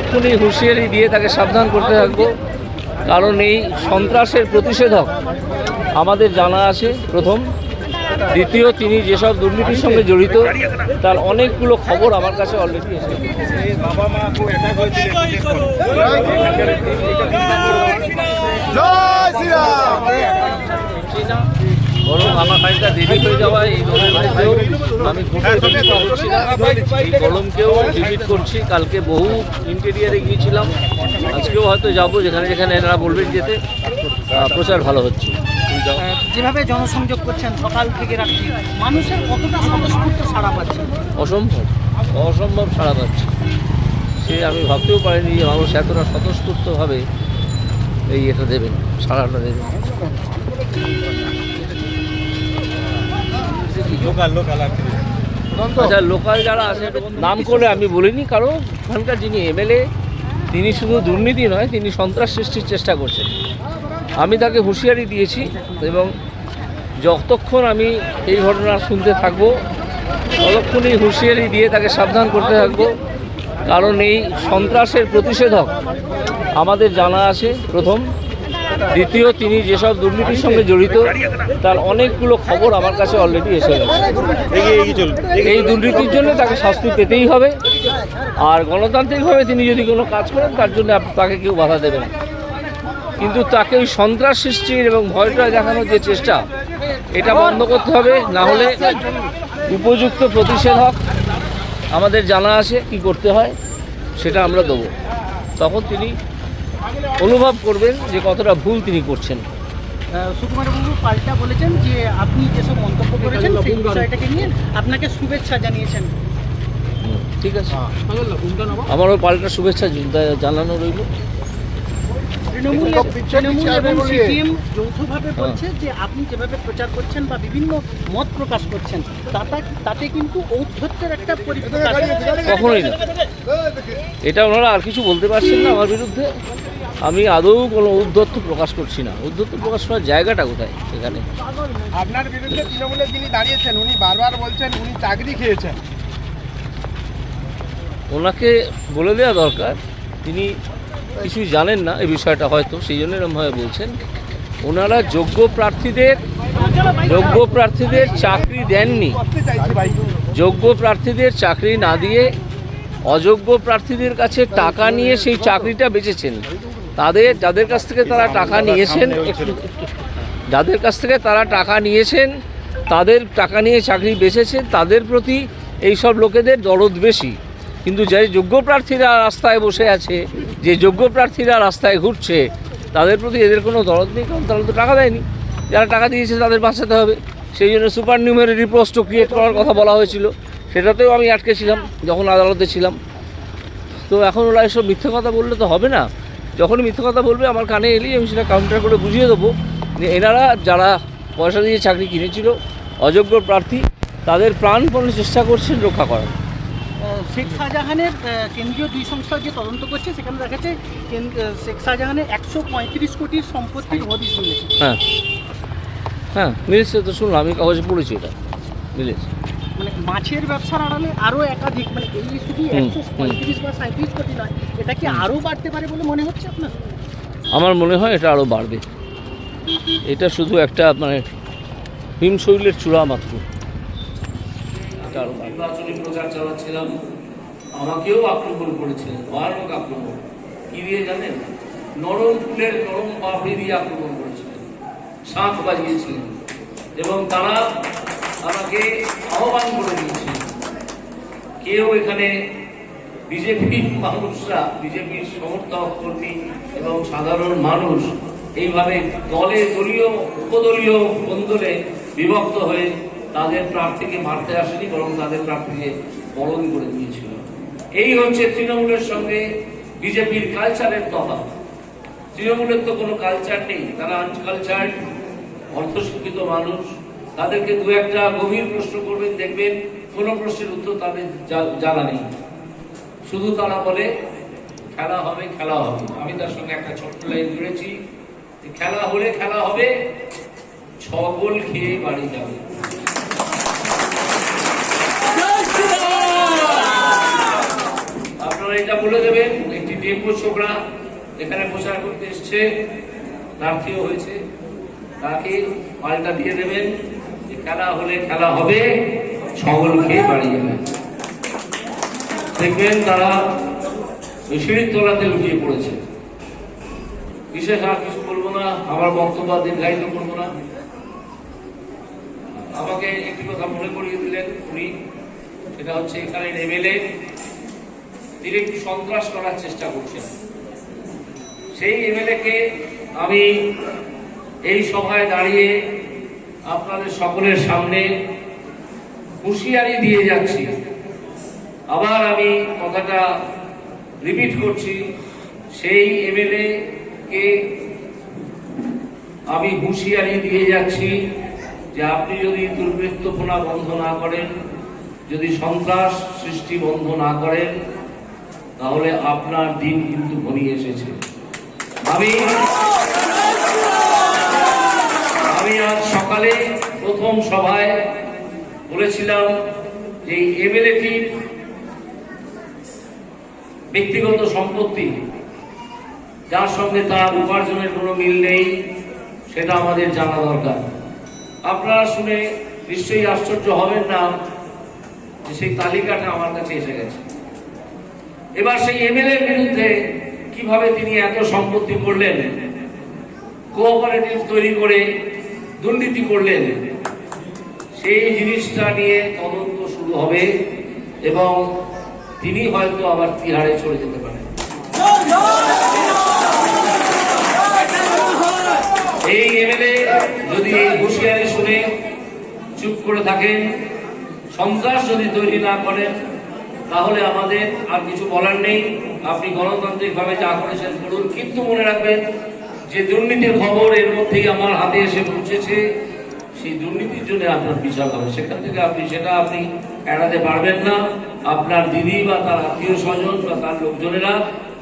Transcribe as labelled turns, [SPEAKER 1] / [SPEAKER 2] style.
[SPEAKER 1] ততক্ষণই হুঁশিয়ারি দিয়ে তাকে সাবধান করতে থাকব। কারণ এই সন্ত্রাসের প্রতিষেধক আমাদের জানা আছে প্রথম। দ্বিতীয়, তিনি যেসব দুর্নীতির সঙ্গে জড়িত, তার অনেকগুলো খবর আমার কাছে অলরেডি এসে
[SPEAKER 2] জয় শ্রীরাম।
[SPEAKER 1] বরং আমার খানিকটা দেরি হয়ে যাওয়ায় এই দলের মধ্যেও আমি খুবই হচ্ছি না। এই কলমকেও ভিজিট করছি। কালকে বহু ইন্টেরিয়ারে গিয়েছিলাম। আজকেও হয়তো যাব যেখানে যেখানে এনারা বলবেন যেতে। প্রচার ভালো হচ্ছে।
[SPEAKER 3] যেভাবে জনসংযোগ করছেন সকাল থেকে রাত্রি মানুষের কতটা স্বতঃস্ফূর্ত সাড়া পাচ্ছে?
[SPEAKER 1] অসম্ভব। অসম্ভব সাড়া পাচ্ছে। সে আমি ভাবতেও পারিনি যে মানুষ এতটা স্বতঃস্ফূর্তভাবে এই এটা দেবেন সাড়াটা দেবেন।
[SPEAKER 2] লোকাল
[SPEAKER 1] আচ্ছা লোকাল যারা আছে নাম করে আমি বলিনি, কারণ ওখানকার যিনি এমএলএ, তিনি শুধু দুর্নীতি নয়, তিনি সন্ত্রাস সৃষ্টির চেষ্টা করছেন। আমি তাকে হুঁশিয়ারি দিয়েছি এবং যতক্ষণ আমি এই ঘটনা শুনতে থাকব, ততক্ষণই হুঁশিয়ারি দিয়ে তাকে সাবধান করতে থাকব। কারণ এই সন্ত্রাসের প্রতিষেধক আমাদের জানা আছে প্রথম। দ্বিতীয় তিনি যেসব দুর্নীতির সঙ্গে জড়িত, তার অনেকগুলো খবর আমার কাছে অলরেডি এসে গেছে। এই দুর্নীতির জন্য তাকে শাস্তি পেতেই হবে। আর গণতান্ত্রিকভাবে তিনি যদি কোনো কাজ করেন, তার জন্য তাকে কেউ বাধা দেবে না। কিন্তু তাকে ওই সন্ত্রাস সৃষ্টির এবং ভয়টা দেখানোর যে চেষ্টা, এটা বন্ধ করতে হবে। না হলে উপযুক্ত প্রতিষেধক আমাদের জানা আছে কি করতে হয়, সেটা আমরা দেবো। তখন তিনি অনুভব করবেন যে কতটা ভুল তিনি করছেন।
[SPEAKER 3] সুকুমারবাবু পাল্টা বলেছেন যে আপনি যেসব মন্তব্য করেছেন সেই বিষয়টাকে নিয়ে আপনাকে শুভেচ্ছা জানিয়েছেন।
[SPEAKER 1] ঠিক আছে। আমারও পাল্টা শুভেচ্ছা জানানো রইল।
[SPEAKER 3] তৃণমূল তৃণমূল এবং সিপিএম যৌথভাবে বলছে যে আপনি যেভাবে প্রচার করছেন বা বিভিন্ন মত প্রকাশ করছেন তাতে তাতে কিন্তু ঔদ্ধত্যের একটা পরিপ্রকাশ
[SPEAKER 1] কখনোই না। এটা ওনারা আর কিছু বলতে পারছেন না আমার বিরুদ্ধে। আমি আদৌ কোনো উদ্ধত্ত প্রকাশ করছি না। উদ্ধত্ত প্রকাশ করার জায়গাটা কোথায় এখানে
[SPEAKER 2] আপনার বিরুদ্ধে তৃণমূলে যিনি দাঁড়িয়েছেন উনি বারবার বলছেন উনি চাকরি খেয়েছেন।
[SPEAKER 1] ওনাকে বলে দেওয়া দরকার। তিনি কিছুই জানেন না, এই বিষয়টা হয়তো, সেই জন্য এরমভাবে বলছেন। ওনারা যোগ্য প্রার্থীদের যোগ্য প্রার্থীদের চাকরি দেননি। যোগ্য প্রার্থীদের চাকরি না দিয়ে অযোগ্য প্রার্থীদের কাছে টাকা নিয়ে সেই চাকরিটা বেচেছেন। তাদের, যাদের কাছ থেকে তারা টাকা নিয়েছেন, যাদের কাছ থেকে তারা টাকা নিয়েছেন, তাদের টাকা নিয়ে চাকরি বেচেছেন, তাদের প্রতি এই সব লোকেদের দরদ বেশি। কিন্তু যে যোগ্য প্রার্থীরা রাস্তায় বসে আছে, যে যোগ্য প্রার্থীরা রাস্তায় ঘুরছে, তাদের প্রতি এদের কোনো দরদ নেই, কারণ তারা তো টাকা দেয়নি। যারা টাকা দিয়েছে তাদের বাঁচাতে হবে। সেই জন্য সুপার নিউমেরি পোস্টও ক্রিয়েট করার কথা বলা হয়েছিল। সেটাতেও আমি আটকে ছিলাম, যখন আদালতে ছিলাম। তো এখন ওরা এসব মিথ্যে কথা বললে তো হবে না। যখন মিথ্যে কথা বলবে, আমার কানে এলেই আমি সেটা কাউন্টার করে বুঝিয়ে দেবো। যে এনারা যারা পয়সা দিয়ে চাকরি কিনেছিল, অযোগ্য প্রার্থী, তাদের প্রাণপণে চেষ্টা করছেন রক্ষা করার।
[SPEAKER 3] শেখ শাহজাহানের কেন্দ্রীয় দুই সংস্থা যে তদন্ত করছে সেখানে দেখা যাচ্ছে শেখ শাহজাহানের একশো পঁয়ত্রিশ কোটির সম্পত্তির হদিশ মিলেছে
[SPEAKER 1] হ্যাঁ। হ্যাঁ মিলেছে তো শুনলাম আমি কাগজে পড়েছি এটা। মিলেছে
[SPEAKER 3] মানে মাছের ব্যবসার আড়ালে আরও একাধিক মানে এই শুধু একশো পঁয়ত্রিশ বা সাঁত্রিশ কোটি নয় এটা কি আরও বাড়তে পারে বলে মনে হচ্ছে আপনার?
[SPEAKER 1] আমার মনে হয় এটা আরও বাড়বে। এটা শুধু একটা মানে হিমশৈলের চূড়া মাত্র। নির্বাচনী প্রচার চালাচ্ছিলাম। আমাকেও আক্রমণ করেছিলেন ভয়ানক আক্রমণ। কি দিয়ে জানেন? নরম ফুলের নরম পাপড়ি দিয়ে আক্রমণ করেছিলেন শাঁখ বাজিয়েছিলেন এবং তারা আমাকে আহ্বান করে দিয়েছিলেন কেউ এখানে বিজেপির মানুষরা বিজেপির সমর্থক, কর্মী এবং সাধারণ মানুষ এইভাবে দলে দলীয়, উপদলীয় বন্ধনে বিভক্ত হয়ে তাদের প্রার্থীকে মারতে আসেনি, বরং তাদের প্রার্থীকে বরণ করে দিয়েছিল। এই হচ্ছে তৃণমূলের সঙ্গে বিজেপির কালচারের তফাৎ। তৃণমূলের তো কোনো কালচার নেই। তারা আনকালচার অর্ধশিক্ষিত মানুষ। তাদেরকে দু একটা গভীর প্রশ্ন করবেন, দেখবেন কোনো প্রশ্নের উত্তর তাদের জানা নেই। শুধু তারা বলে, খেলা হবে খেলা হবে। আমি তার সঙ্গে একটা ছোট্ট লাইন জুড়েছি খেলা হলে খেলা হবে ছ গোল খেয়ে বাড়ি যাবে। এটা বলে দেবেন, একটি ডেপো ছোকরা এখানে প্রচার করতে এসছে, প্রার্থীও হয়েছে। তাকে মালটা দিয়ে দেবেন যে খেলা হলে খেলা হবে, ছগল খেয়ে বাড়ি যাবে দেখবেন তারা সিঁড়ির তলাতে লুকিয়ে পড়েছে। বিশেষ আর কিছু বলব না, আমার বক্তব্য দীর্ঘায়িত করব না। আমাকে একটি কথা মনে করিয়ে দিলেন উনি, সেটা হচ্ছে এখানে এমএলএ। তিনি সন্ত্রাস করার চেষ্টা করছেন। সেই এমএলএ কে আমি এই সভায় দাঁড়িয়ে আপনাদের সকলের সামনে হুঁশিয়ারি দিয়ে যাচ্ছি। আবার আমি কথাটা রিপিট করছি, সেই এমএলএ কে আমি হুঁশিয়ারি দিয়ে যাচ্ছি যে আপনি যদি দুর্বৃত্তপনা বন্ধ না করেন, যদি সন্ত্রাস সৃষ্টি বন্ধ না করেন তাহলে আপনার দিন কিন্তু ঘনিয়ে এসেছে। আমি আমি আজ সকালে প্রথম সভায় বলেছিলাম যে এই এমএলএটির ব্যক্তিগত সম্পত্তি। যার সঙ্গে তার উপার্জনের কোনো মিল নেই, সেটা আমাদের জানা দরকার। আপনারা শুনে নিশ্চয়ই আশ্চর্য হবেন না যে সেই তালিকাটা আমার কাছে এসে গেছে। এবার সেই এমএলএ বিরুদ্ধে কীভাবে তিনি এত সম্পত্তি করলেন? কোঅপারেটিভ তৈরি করে দুর্নীতি করলেন? সেই জিনিসটা নিয়ে তদন্ত শুরু হবে এবং তিনি হয়তো আবার তিহারে চলে যেতে পারেন। এই এমএলএ যদি এই হুঁশিয়ারি শুনে চুপ করে থাকেন, সন্ত্রাস যদি তৈরি না করেন তাহলে আমাদের আর কিছু বলার নেই। আপনি গণতান্ত্রিকভাবে যা করেছেন করুন। কিন্তু মনে রাখবেন, যে দুর্নীতির খবর এর মধ্যেই আমার হাতে এসে পৌঁছেছে, সেই দুর্নীতির জন্য আপনার বিচার হবে। সেখান থেকে আপনি, সেটা আপনি এড়াতে পারবেন না। আপনার দিদি বা তার আত্মীয় স্বজন বা তার লোকজনেরা